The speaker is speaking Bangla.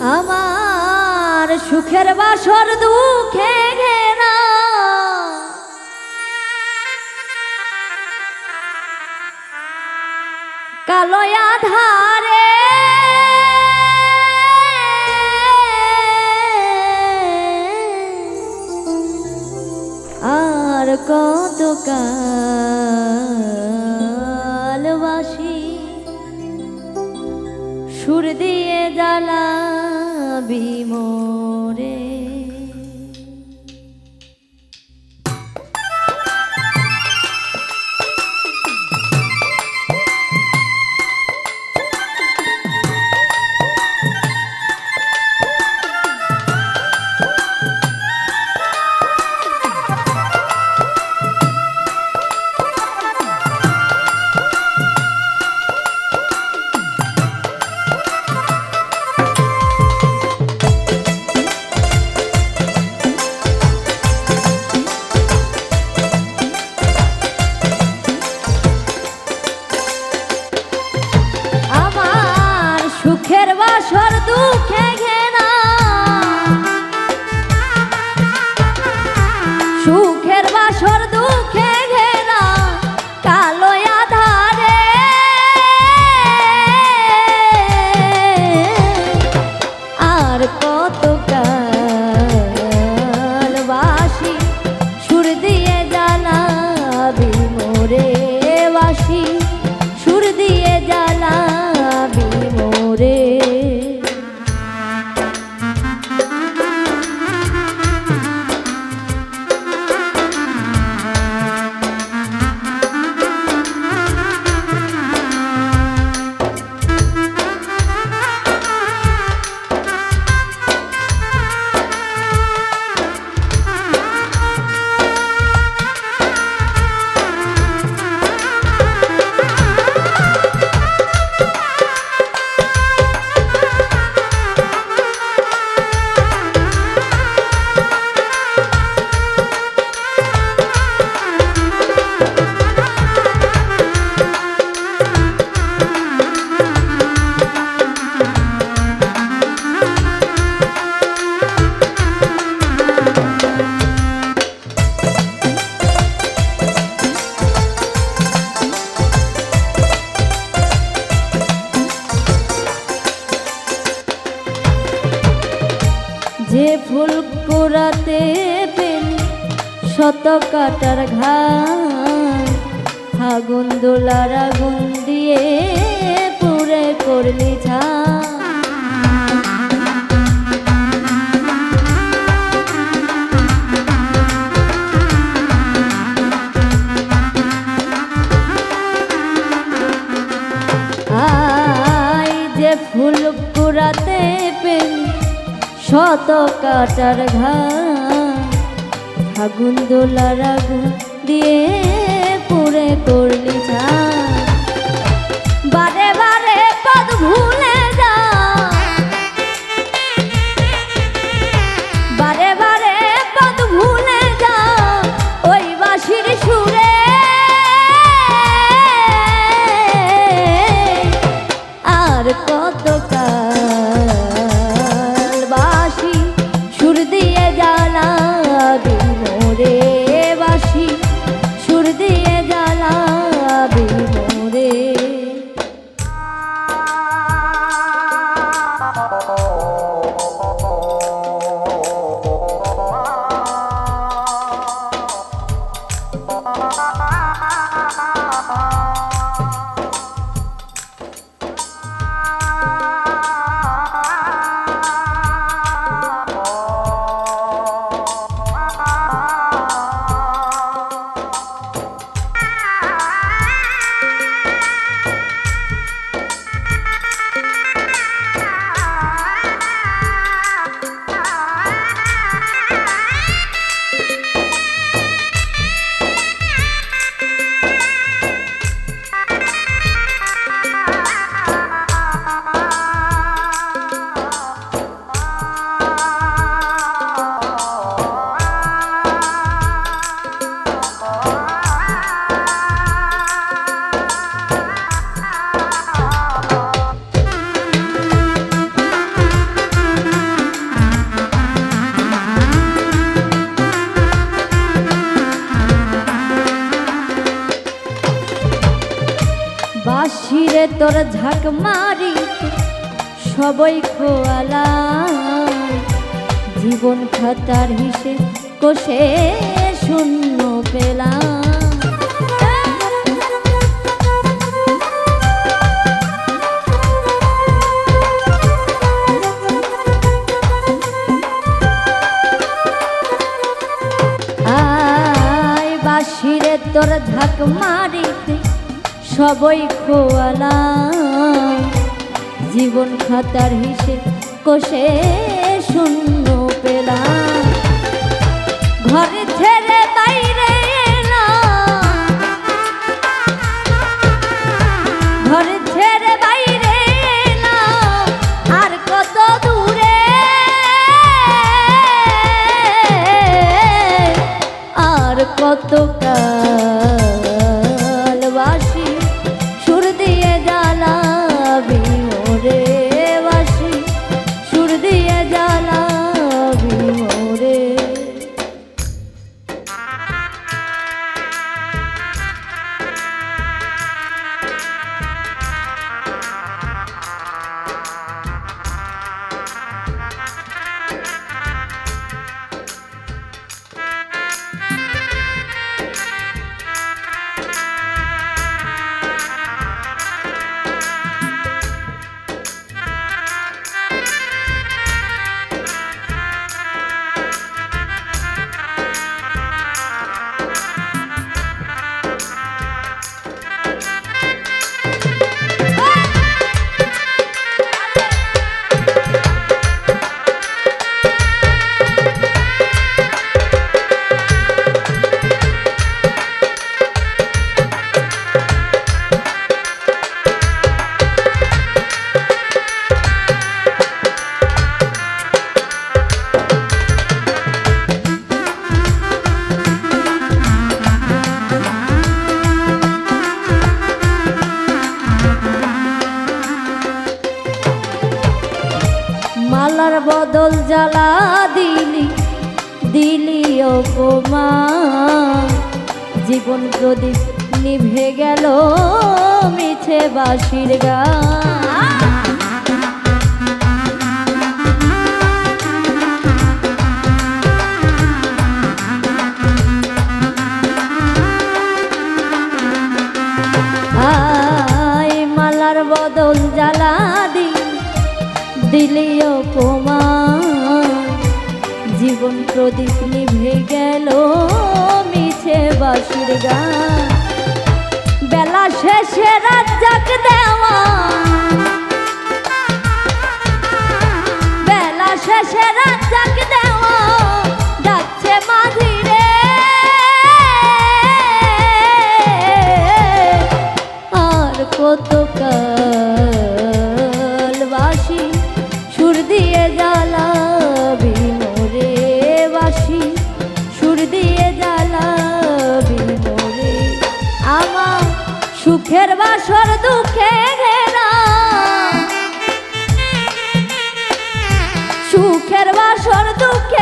আমার সুখের বাসর দুঃখে ঘেরা। কালো আধারে আর কত কালবাসী সুর দিয়ে জ্বালাবি মোরে সুখের বাসর দুঃখে পেলি শত কাটার ঘাম। আগুন দোলার আগুন দিয়ে পুরে করলি ঝা ফুল কুড়াতে পেলি শত কাটার ঘাম। আগুন দোলার আগুন দিয়ে পুরে করলি যা। বারে বারে পদ ভুলে যা। বারে বারে পদ ভুলে যা। ওই আর সুর দিয়ে জ্বালাবি তোর ঝাঁক মারি সবই খোয়ালা। জীবন খাতার হিসে কোষে শূন্য পেলাম। তোর ঝাঁক মারিতে সবই খোয়ালাম। জীবন খাতার হিসে কষে শূন্য পেলাম। ঘরে ছেড়ে জ্বালা দিলি দিলি অপমা জীবন প্রদীপ নিভে গেল মিছে বাসির গা মালার বদল জ্বালা দিলি দিলি অপমান। জীবন প্রদীপ নিভে গেল মিছে বাসির গান। বেলা শেষে রাজ্জাক দেওয়া সুখের বাসর দুঃখে